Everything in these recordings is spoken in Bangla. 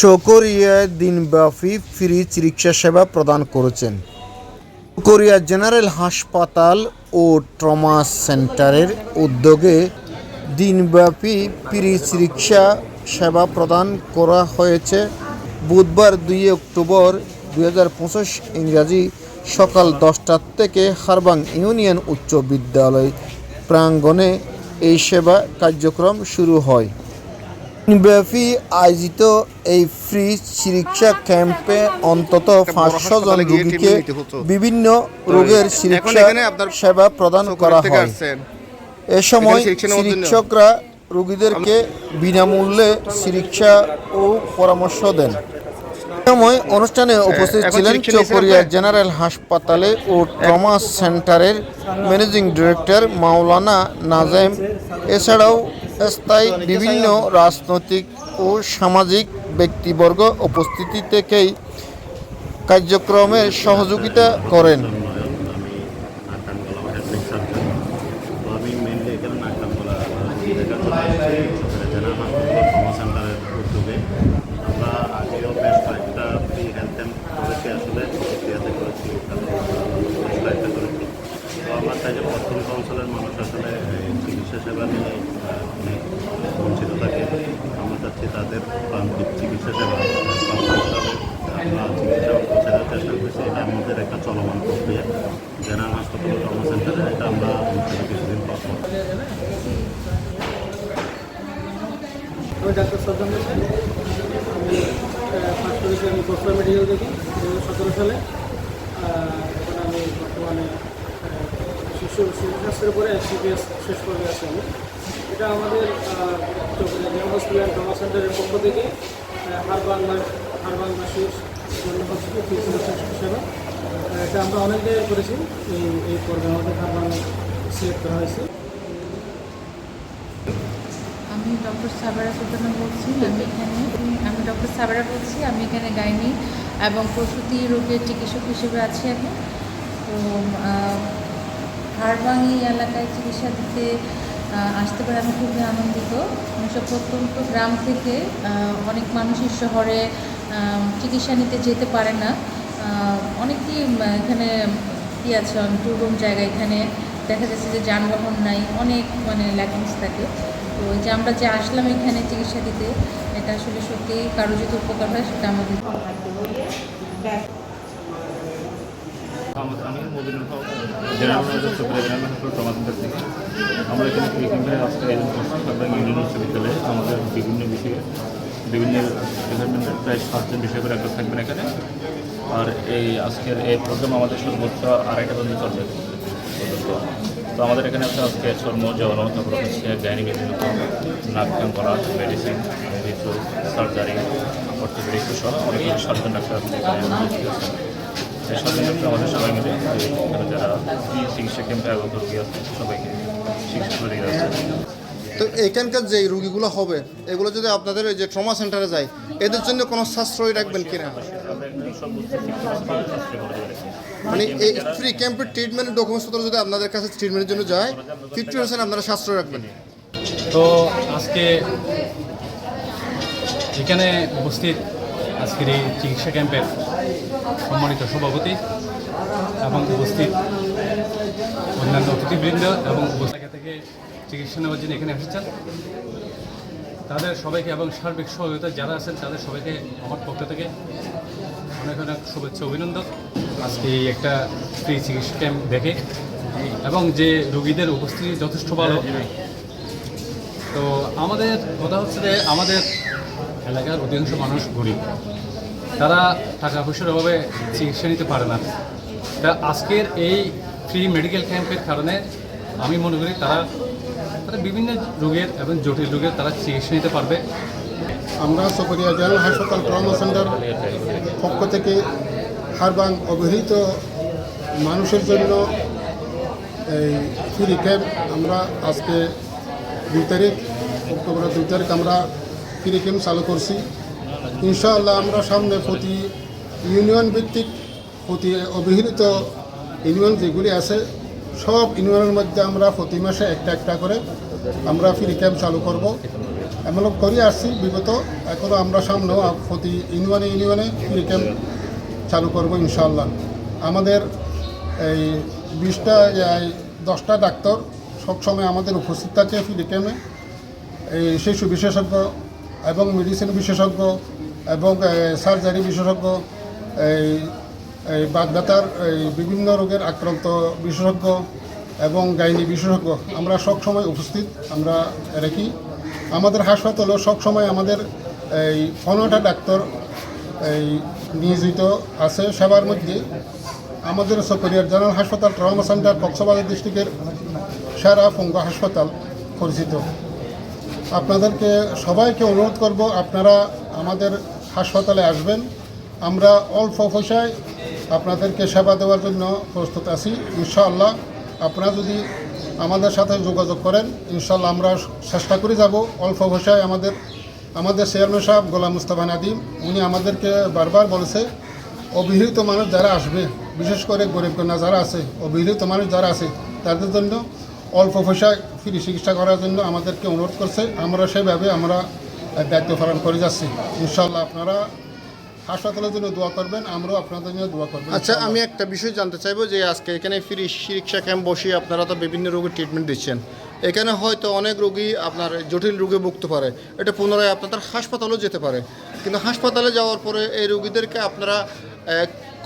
চকরিয়ায় দিনব্যাপী ফ্রি চিকিৎসা সেবা প্রদান করেছেন। কোরিয়া জেনারেল হাসপাতাল ও ট্রমা সেন্টারের উদ্যোগে দিনব্যাপী ফ্রি চিকিৎসা সেবা প্রদান করা হয়েছে। বুধবার দুই অক্টোবর দুই হাজার পঁচিশ ইংরাজি সকাল দশটার থেকে হারবাং ইউনিয়ন উচ্চ বিদ্যালয় প্রাঙ্গণে এই সেবা কার্যক্রম শুরু হয়। ব্যাপী আয়োজিত এই ফ্রি চিকিৎসা ক্যাম্পে অন্তত পাঁচশো জন রোগীকে বিভিন্ন রোগের চিকিৎসা সেবা প্রদান করা হয়। এ সময়? চিকিৎসকরা রোগীদেরকে বিনামূল্যে চিকিৎসা ও পরামর্শ দেন। সময় অনুষ্ঠানে উপস্থিত ছিলেন চকরিয়া জেনারেল হাসপাতালে ও ট্রমা সেন্টারের ম্যানেজিং ডিরেক্টর মাওলানা নাজেম। এছাড়াও স্থায়ী বিভিন্ন রাজনৈতিক ও সামাজিক ব্যক্তিবর্গ উপস্থিতি থেকেই কার্যক্রমের সহযোগিতা করেন। আমরা আগেও বেশ কয়েকটা ফ্রি হেলথ ক্যাম্প করেছি আসলে প্রতিক্রিয়াতে করেছি এবং বেশ কয়েকটা করেছি তো আমরা চাই যে প্রত্যন্ত অঞ্চলের মানুষ আসলে চিকিৎসা সেবা নিয়ে বঞ্চিত থাকে। আমরা চাচ্ছি তাদের প্রান্তিক চিকিৎসা সেবা আমরা চিকিৎসা পৌঁছানোর চেষ্টা করছি। এটা আমাদের একটা চলমান প্রক্রিয়া। জেনারেল হাসপাতাল এটা আমরা কিছুদিন আমি ডাক্তার সজ্জন আমি মেডিকেল থেকে দু সালে। এখন আমি বর্তমানে স্বাস্থ্যের উপরে সিপিএস শেষ করে আছি আমি। এটা আমাদের হসপিটাল ট্রমা সেন্টারের পক্ষ থেকে হারবাংলা হারবাংলাসীর জন্য হচ্ছে ফিজিক্যাল এটা আমরা অনেক জায়গায় করেছি, এই এই পর্বে আমাদের হারবাং সিলেক্ট করা হয়েছে। আমি ডক্টর সাবারা সুলতানা বলছি, আমি এখানে, আমি ডক্টর সাবারা বলছি, আমি এখানে গাইনি এবং প্রসূতি রোগের চিকিৎসক হিসেবে আছি এখন তো হাড়ভাঙি এলাকায় চিকিৎসা দিতে আসতে পারে আমি খুবই আনন্দিত। সব প্রত্যন্ত গ্রাম থেকে অনেক মানুষই শহরে চিকিৎসা নিতে যেতে পারে না। অনেকেই এখানে কী আছে দুর্গম জায়গা এখানে। দেখা যাচ্ছে যে যানবাহন নাই, অনেক মানে ল্যাকিংস থাকে। তো যে আমরা যে আসলাম এখানে চিকিৎসা দিতে, এটা আসলে সত্যি কারও যদি উপকার হয়, সেটা আমাদের আমি মদিনুল থেকে আমরা এখানে ক্যাম্পে আজকে আমাদের বিভিন্ন বিষয়ে বিভিন্ন প্রায় সাতজন বিষয় করে থাকবেন এখানে আর এই আজকের এই প্রোগ্রাম আমাদের সর্বোচ্চ আড়াইটা পর্যন্ত চলবে। তো আমাদের এখানে আছে আজকে চর্ম জওয়ানো তারপর হচ্ছে গাইনি বিভিন্ন নাক করা মেডিসিন সার্জারি অর্থোপেডিক সব অনেক সাতজন ডাক্তার আমাদের সবাই মিলে এখানে যারা চিকিৎসা ক্যাম্পে আগত আছে সবাইকে চিকিৎসা করে তো এখানকার যে রুগীগুলো হবে, এগুলো যদি আপনাদের ওই যে ট্রমা সেন্টারে যায়, এদের জন্য কোনো সাশ্রয় রাখবেন কিনা। মানে এই ফ্রি ক্যাম্পের ট্রিটমেন্টের ডকুমেন্টসপত্র যদি আপনাদের কাছে ট্রিটমেন্টের জন্য যায় ফিফটি পার্সেন্ট আপনারা সাশ্রয় রাখবেন তো আজকে এখানে উপস্থিত আজকের এই চিকিৎসা ক্যাম্পের সম্মানিত সভাপতি এবং উপস্থিত অন্যান্য অতিথিবৃন্দ এবং উপস্থিত থেকে চিকিৎসা নেওয়ার জন্য এখানে এসেছেন, তাদের সবাইকে এবং সার্বিক সহযোগিতা যারা আছেন তাদের সবাইকে আমার পক্ষ থেকে অনেক অনেক শুভেচ্ছা, অভিনন্দন। আজকে এই একটা ফ্রি চিকিৎসা ক্যাম্প দেখে এবং যে রোগীদের উপস্থিতি যথেষ্ট ভালো। তো আমাদের কথা হচ্ছে যে আমাদের এলাকার অধিকাংশ মানুষ গরিব। তারা টাকা পয়সার অভাবে চিকিৎসা নিতে পারে না। তা আজকের এই ফ্রি মেডিকেল ক্যাম্পের কারণে আমি মনে করি তারা তারা বিভিন্ন রোগের এবং জটিল রোগের তারা চিকিৎসা নিতে পারবে। আমরা চকরিয়া জেনারেল হাসপাতাল ট্রমা সেন্টার পক্ষ থেকে হারবাং অবহেলিত মানুষের জন্য এই ফ্রি ক্যাম্প আমরা আজকে দুই তারিখ, অক্টোবরের দুই তারিখ আমরা ফ্রি ক্যাম্প চালু করছি। ইনশাআল্লাহ আমরা সামনে প্রতি ইউনিয়ন ভিত্তিক, প্রতি অবহেলিত ইউনিয়ন যেগুলি আছে, সব ইউনিয়নের মধ্যে আমরা প্রতি মাসে একটা একটা করে আমরা ফ্রি ক্যাম্প চালু করব। এমন করে আসছি, বিগত এখনও আমরা সামনেও প্রতি ইউনিয়নে ইউনিয়নে ফ্রি ক্যাম্প চালু করব ইনশাল্লাহ আমাদের এই বিশটা দশটা ডাক্তার সবসময় আমাদের উপস্থিত থাকে ফ্রি ক্যাম্পে। এই শিশু বিশেষজ্ঞ এবং মেডিসিন বিশেষজ্ঞ এবং সার্জারি বিশেষজ্ঞ, এই এই ব্যথার এই বিভিন্ন রোগের আক্রান্ত বিশেষজ্ঞ এবং গাইনি বিশেষজ্ঞ, আমরা সবসময় উপস্থিত, আমরা রাখি। আমাদের হাসপাতালেও সবসময় আমাদের, এই পনেরোটা ডাক্তার, এই নিয়োজিত আছে সেবার মধ্যে। আমাদের সুপেরিয়ার জেনারেল হাসপাতাল ট্রমা সেন্টার কক্সবাজার ডিস্ট্রিক্টের সেরা পঙ্গ হাসপাতাল পরিচিত। আপনাদেরকে সবাইকে অনুরোধ করব, আপনারা আমাদের হাসপাতালে আসবেন। আমরা অল্প পয়সায় আপনাদেরকে সেবা দেওয়ার জন্য প্রস্তুত আছি। ইনশাআল্লাহ আপনারা যদি আমাদের সাথে যোগাযোগ করেন, ইনশাআল্লাহ আমরা চেষ্টা করে যাব অল্প পয়সায় আমাদের আমাদের চেয়ারম্যান সাহেব গোলাম মুস্তাফা নাদিম, উনি আমাদেরকে বারবার বলেছে, অবহেলিত মানুষ যারা আসবে, বিশেষ করে গরিব কন্যা যারা আছে, অবহেলিত মানুষ যারা আছে, তাদের জন্য অল্প পয়সায় ফ্রি চিকিৎসা করার জন্য আমাদেরকে অনুরোধ করছে। আমরা সেভাবে আমরা দায়িত্ব পালন করে যাচ্ছি। ইনশাল্লাহ আপনারা হাসপাতালের জন্য দোয়া করবেন আমরাও আপনাদের জন্য দোয়া করবেন। আচ্ছা আমি একটা বিষয় জানতে চাইব যে আজকে এখানে ফ্রি চিকিৎসা ক্যাম্প বসিয়ে আপনারা তো বিভিন্ন রোগের ট্রিটমেন্ট দিচ্ছেন। এখানে হয়তো অনেক রোগী আপনার জটিল রোগে ভুগতে পারে। এটা পুনরায় আপনাদের হাসপাতালেও যেতে পারে। কিন্তু হাসপাতালে যাওয়ার পরে এই রোগীদেরকে আপনারা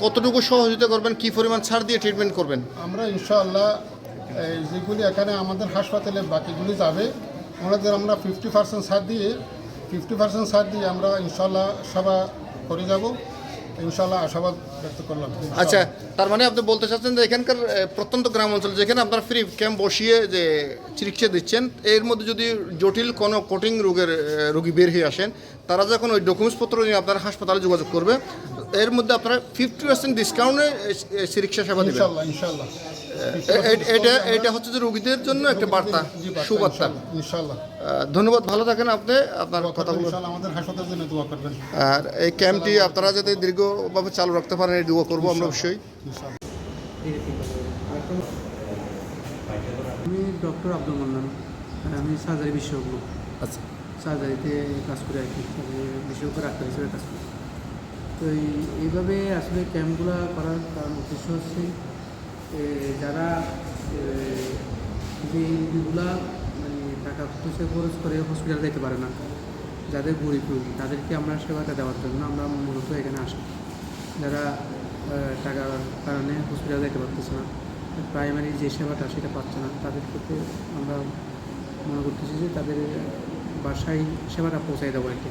কতটুকু সহযোগিতা করবেন কী পরিমাণ ছাড় দিয়ে ট্রিটমেন্ট করবেন? আমরা ইনশাআল্লাহ যেগুলি এখানে আমাদের হাসপাতালে বাকিগুলি যাবে ওনাদের আমরা ফিফটি পার্সেন্ট ছাড় দিয়ে ফিফটি পার্সেন্ট ছাড় দিয়ে আমরা ইনশাল্লাহ সভা করে যাব। ইনশাল্লাহ আশাবাদ ব্যক্ত করলাম। আচ্ছা তার মানে আপনি বলতে চাচ্ছেন যে এখানকার প্রত্যন্ত গ্রাম অঞ্চল যেখানে আপনারা ফ্রি ক্যাম্প বসিয়ে যে চিকিৎসা দিচ্ছেন, এর মধ্যে যদি জটিল কোনো কঠিন রোগের রুগী বের হয়ে আসেন, তারা যখন ওই ডকুমেন্টসপত্র নিয়ে আপনার হাসপাতালে যোগাযোগ করবে এর মধ্যে আপনারা ফিফটি পার্সেন্ট ডিসকাউন্টে চিকিৎসা সেবা দেবেন। এটা এটা হচ্ছে যে রোগীদের জন্য একটা বার্তা সুবার্তা। ধন্যবাদ ভালো থাকেন আপনি আপনার কথাগুলো ইনশাআল্লাহ আমাদের হাসপাতালের জন্য দোয়া করবেন। আর এই ক্যাম্পটি আপনারা যাতে দীর্ঘভাবে চালু রাখতে পারেন এই দোয়া করব আমরা অবশ্যই। আমি ডক্টর আব্দুল মান্নান আমি সার্জারি বিশেষজ্ঞ। আচ্ছা। সার্জারিতে কাজ করে আর কি বিশেষজ্ঞ ডাক্তার হিসেবে কাজ করি। তো এইভাবে আসলে ক্যাম্পগুলো করার কারণ, উদ্দেশ্য হচ্ছে যারা যে রুগীগুলা মানে টাকা পয়সা খরচ করে হসপিটালে যেতে পারে না, যাদের গরিব রুগী, তাদেরকে আমরা সেবাটা দেওয়ার জন্য আমরা মূলত এখানে আসি। যারা টাকার কারণে হসপিটালে যেতে পারতেছে না প্রাইমারি যে সেবাটা সেটা পাচ্ছে না, তাদের ক্ষেত্রে আমরা মনে করতেছি যে তাদের বাসায় সেবাটা পৌঁছায় দেবো আর কি।